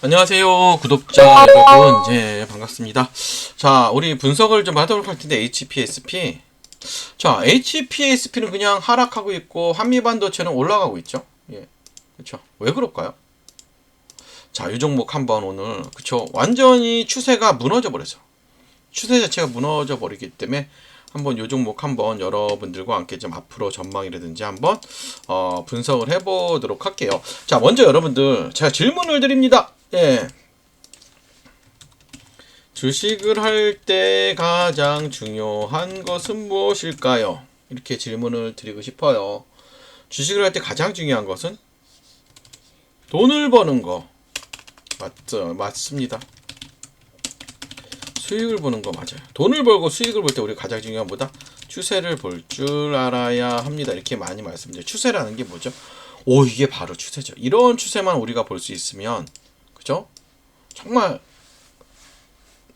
안녕하세요 구독자 여러분. 예 반갑습니다. 자 우리 분석을 좀 하도록 할 텐데 HPSP 자 HPSP는 그냥 하락하고 있고 한미반도체는 올라가고 있죠? 예 그렇죠 왜 그럴까요? 자이 종목 한번 오늘 그쵸. 완전히 추세가 무너져 버려서 추세 자체가 무너져 버리기 때문에 한번 요 종목 한번 여러분들과 함께 좀 앞으로 전망이라든지 한번 어, 분석을 해보도록 할게요. 자, 먼저 여러분들 제가 질문을 드립니다. 예. 주식을 할 때 가장 중요한 것은 무엇일까요? 이렇게 질문을 드리고 싶어요. 주식을 할 때 가장 중요한 것은 돈을 버는 거. 맞죠? 맞습니다. 수익을 보는 거 맞아요. 돈을 벌고 수익을 볼 때 우리가 가장 중요한 보다 추세를 볼 줄 알아야 합니다. 이렇게 많이 말씀드려요. 추세라는 게 뭐죠? 오, 이게 바로 추세죠. 이런 추세만 우리가 볼 수 있으면, 그죠? 정말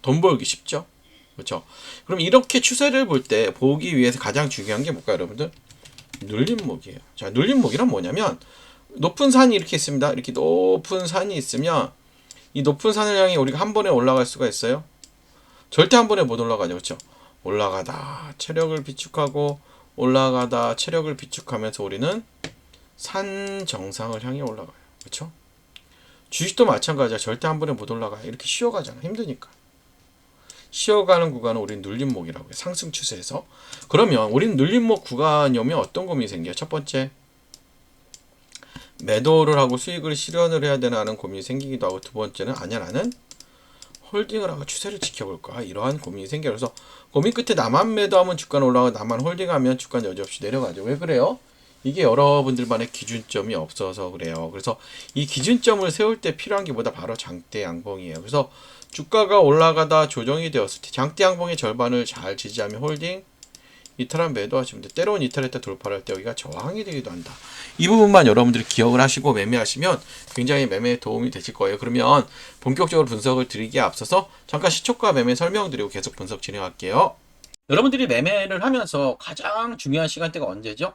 돈 벌기 쉽죠? 그렇죠? 그럼 이렇게 추세를 볼 때 보기 위해서 가장 중요한 게 뭘까요, 여러분들? 눌림목이에요. 자, 눌림목이란 뭐냐면 높은 산이 이렇게 있습니다. 이렇게 높은 산이 있으면 이 높은 산을 향해 우리가 한 번에 올라갈 수가 있어요. 절대 한 번에 못 올라가죠. 그렇죠? 올라가다 체력을 비축하고 올라가다 체력을 비축하면서 우리는 산 정상을 향해 올라가요. 그렇죠? 주식도 마찬가지야. 절대 한 번에 못 올라가요. 이렇게 쉬어가잖아. 힘드니까. 쉬어가는 구간은 우린 눌림목이라고 해요. 상승 추세에서. 그러면 우린 눌림목 구간이 오면 어떤 고민이 생겨요? 첫 번째, 매도를 하고 수익을 실현을 해야 되나 하는 고민이 생기기도 하고 두 번째는 아니야 나는 홀딩을 하고 추세를 지켜볼까 이러한 고민이 생겨 그래서 고민 끝에 나만 매도하면 주가는 올라가고 나만 홀딩하면 주가는 여지없이 내려가죠 왜 그래요? 이게 여러분들만의 기준점이 없어서 그래요 그래서 이 기준점을 세울 때 필요한 게 뭐다 바로 장대 양봉이에요 그래서 주가가 올라가다 조정이 되었을 때 장대 양봉의 절반을 잘 지지하면 홀딩 이탈한 매도하시면 돼. 때로는 이탈했다 돌파를 할때 여기가 저항이 되기도 한다. 이 부분만 여러분들이 기억을 하시고 매매하시면 굉장히 매매에 도움이 되실 거예요. 그러면 본격적으로 분석을 드리기에 앞서서 잠깐 시초가 매매 설명드리고 계속 분석 진행할게요. 여러분들이 매매를 하면서 가장 중요한 시간대가 언제죠?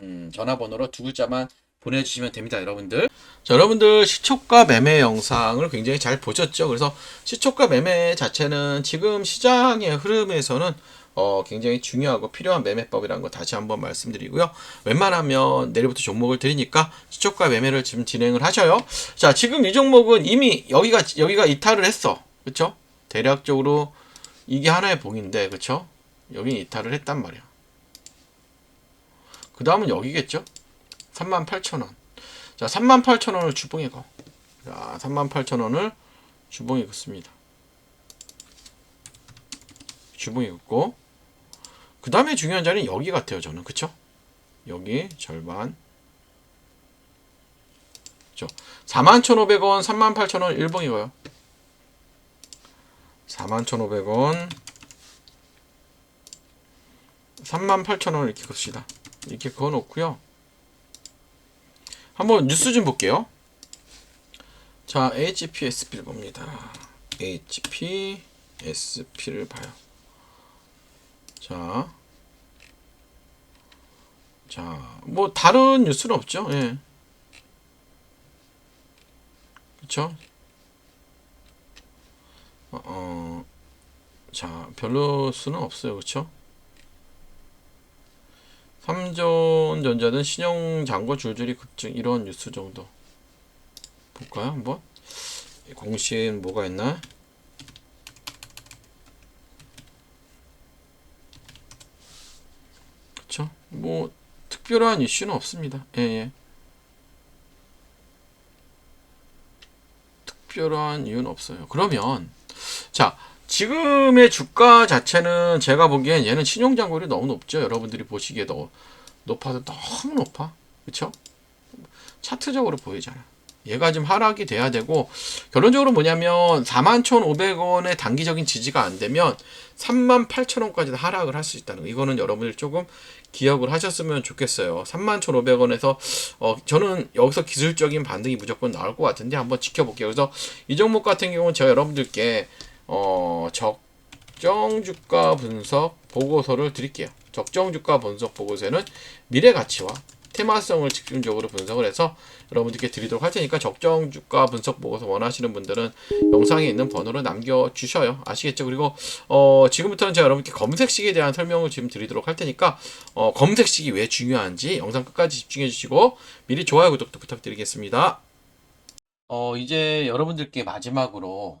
음, 전화번호로 두 글자만 보내주시면 됩니다, 여러분들. 자, 여러분들 시초가 매매 영상을 굉장히 잘 보셨죠? 그래서 시초가 매매 자체는 지금 시장의 흐름에서는 어, 굉장히 중요하고 필요한 매매법이라는 거 다시 한번 말씀드리고요. 웬만하면 내일부터 종목을 드리니까 시초가 매매를 지금 진행을 하셔요. 자, 지금 이 종목은 이미 여기가 여기가 이탈을 했어. 그렇죠? 대략적으로 이게 하나의 봉인데, 그렇죠? 여기 이탈을 했단 말이야. 그 다음은 여기겠죠? 38,000원. 자, 38,000원을 주봉에 거. 자, 38,000원을 주봉에 긋습니다. 주봉에 긋고. 그 다음에 중요한 자리는 여기 같아요, 저는. 그쵸? 여기 절반. 그쵸? 41,500원, 38,000원 일봉이고요. 41,500원, 38,000원 이렇게 긋시다. 이렇게 그어 놓고요. 한번 뉴스 좀 볼게요. 자, HPSP를 봅니다. HPSP를 봐요. 자, 자, 뭐 다른 뉴스는 없죠. 예. 그렇죠? 어, 어, 자, 별로 수는 없어요. 그렇죠? 삼전전자는 신용 잔고 줄줄이 급증 이런 뉴스 정도. 볼까요 한번? 공식 뭐가 있나? 그쵸? 뭐 특별한 이슈는 없습니다. 예 예. 특별한 이유는 없어요. 그러면 자 지금의 주가 자체는 제가 보기엔 얘는 신용장고율이 너무 높죠. 여러분들이 보시기에도 높아서 너무 높아. 그쵸? 차트적으로 보이잖아. 얘가 좀 하락이 돼야 되고 결론적으로 뭐냐면 41,500원의 단기적인 지지가 안 되면 38,000원까지 하락을 할 수 있다는 거. 이거는 여러분들 조금 기억을 하셨으면 좋겠어요. 31,500원에서 어 저는 여기서 기술적인 반등이 무조건 나올 것 같은데 한번 지켜볼게요. 그래서 이 종목 같은 경우는 제가 여러분들께 어 적정 주가 분석 보고서를 드릴게요. 적정 주가 분석 보고서는 미래 가치와 테마성을 집중적으로 분석을 해서 여러분들께 드리도록 할 테니까 적정 주가 분석 보고서 원하시는 분들은 영상에 있는 번호로 남겨 주셔요. 아시겠죠? 그리고 어 지금부터는 제가 여러분께 검색식에 대한 설명을 지금 드리도록 할 테니까 어 검색식이 왜 중요한지 영상 끝까지 집중해 주시고 미리 좋아요 구독도 부탁드리겠습니다. 어 이제 여러분들께 마지막으로